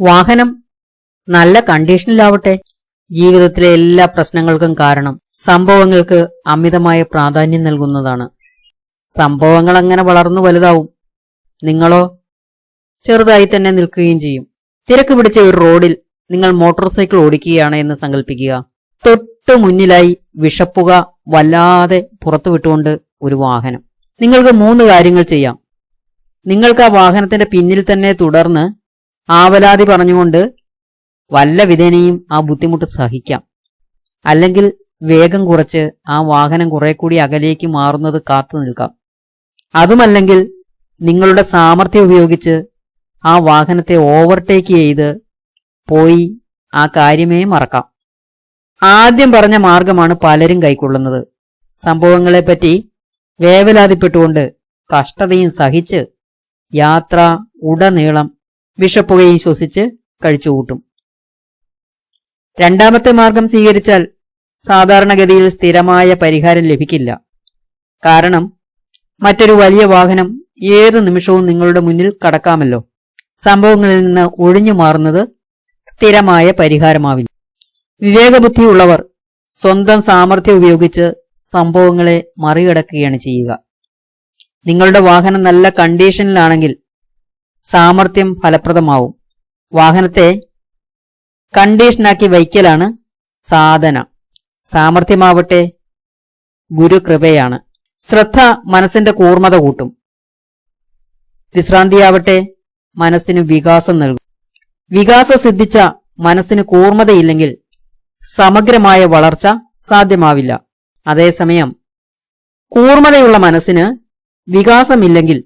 വാഹനം നല്ല കണ്ടീഷനിലാവട്ടെ. ജീവിതത്തിലെ എല്ലാ പ്രശ്നങ്ങൾക്കും കാരണം സംഭവങ്ങൾക്ക് അമിതമായ പ്രാധാന്യം നൽകുന്നതാണ്. സംഭവങ്ങൾ അങ്ങനെ വളർന്നു വലുതാവും. നിങ്ങളോ ചെറുതായി തന്നെ നിൽക്കുകയും ചെയ്യും. തിരക്ക് പിടിച്ച ഒരു റോഡിൽ നിങ്ങൾ മോട്ടോർ സൈക്കിൾ ഓടിക്കുകയാണ് എന്ന് സങ്കല്പിക്കുക തൊട്ടു മുന്നിലായി വിഷപ്പുക വല്ലാതെ പുറത്തു വിട്ടുകൊണ്ട് ഒരു വാഹനം. നിങ്ങൾക്ക് മൂന്ന് കാര്യങ്ങൾ ചെയ്യാം. നിങ്ങൾക്ക് ആ വാഹനത്തിന്റെ പിന്നിൽ തന്നെ തുടർന്ന് ആവലാതി പറഞ്ഞുകൊണ്ട് വല്ല വിധേനയും ആ ബുദ്ധിമുട്ട് സഹിക്കാം. അല്ലെങ്കിൽ വേഗം കുറച്ച് ആ വാഹനം കുറെ കൂടി അകലേക്ക് മാറുന്നത് കാത്തു നിൽക്കാം. അതുമല്ലെങ്കിൽ നിങ്ങളുടെ സാമർഥ്യം ഉപയോഗിച്ച് ആ വാഹനത്തെ ഓവർടേക്ക് ചെയ്ത് പോയി ആ കാര്യമേ മറക്കാം. ആദ്യം പറഞ്ഞ മാർഗമാണ് പലരും കൈക്കൊള്ളുന്നത്. സംഭവങ്ങളെപ്പറ്റി വേവലാതിപ്പെട്ടുകൊണ്ട് കഷ്ടതയും സഹിച്ച് യാത്ര ഉടനീളം വിഷപ്പുകയും ശ്വസിച്ച് കഴിച്ചുകൂട്ടും രണ്ടാമത്തെ മാർഗം സ്വീകരിച്ചാൽ സാധാരണഗതിയിൽ സ്ഥിരമായ പരിഹാരം ലഭിക്കില്ല. കാരണം മറ്റൊരു വലിയ വാഹനം ഏതു നിമിഷവും നിങ്ങളുടെ മുന്നിൽ കടക്കാമല്ലോ. സംഭവങ്ങളിൽ നിന്ന് ഒഴിഞ്ഞു മാറുന്നത് സ്ഥിരമായ പരിഹാരമാവില്ല. വിവേകബുദ്ധിയുള്ളവർ സ്വന്തം സാമർഥ്യം ഉപയോഗിച്ച് സംഭവങ്ങളെ മറികടക്കുകയാണ് ചെയ്യുക. നിങ്ങളുടെ വാഹനം നല്ല കണ്ടീഷനിലാണെങ്കിൽ സാമർഥ്യം ഫലപ്രദമാവും. വാഹനത്തെ കണ്ടീഷനാക്കി വയ്ക്കലാണ് സാധന. സാമർഥ്യമാവട്ടെ ഗുരുകൃപയാണ്. ശ്രദ്ധ മനസ്സിന്റെ കൂർമ്മത കൂട്ടും. വിശ്രാന്തിയാവട്ടെ മനസ്സിന് വികാസം നൽകും. വികാസം സിദ്ധിച്ച മനസ്സിന് കൂർമ്മതയില്ലെങ്കിൽ സമഗ്രമായ വളർച്ച സാധ്യമാവില്ല. അതേസമയം കൂർമ്മതയുള്ള മനസ്സിന് വികാസമില്ലെങ്കിൽ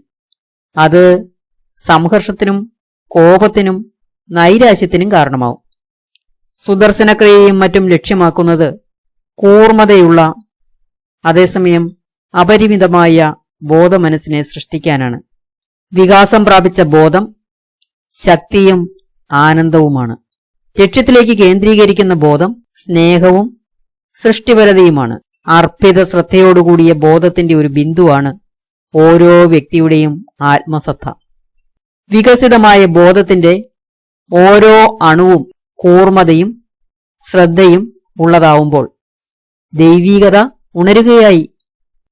അത് സംഘർഷത്തിനും കോപത്തിനും നൈരാശ്യത്തിനും കാരണമാവും. സുദർശനക്രിയയും മറ്റും ലക്ഷ്യമാക്കുന്നത് കൂർമതയുള്ള അതേസമയം അപരിമിതമായ ബോധമനസ്സിനെ സൃഷ്ടിക്കാനാണ്. വികാസം പ്രാപിച്ച ബോധം ശക്തിയും ആനന്ദവുമാണ്. ലക്ഷ്യത്തിലേക്ക് കേന്ദ്രീകരിക്കുന്ന ബോധം സ്നേഹവും സൃഷ്ടിപരതയുമാണ്. അർപ്പിത ശ്രദ്ധയോടുകൂടിയ ബോധത്തിന്റെ ഒരു ബിന്ദുവാണ് ഓരോ വ്യക്തിയുടെയും ആത്മസത്ത. വികസിതമായ ബോധത്തിന്റെ ഓരോ അണുവും കൂർമ്മതയും ശ്രദ്ധയും ഉള്ളതാവുമ്പോൾ ദൈവീകത ഉണരുകയായി.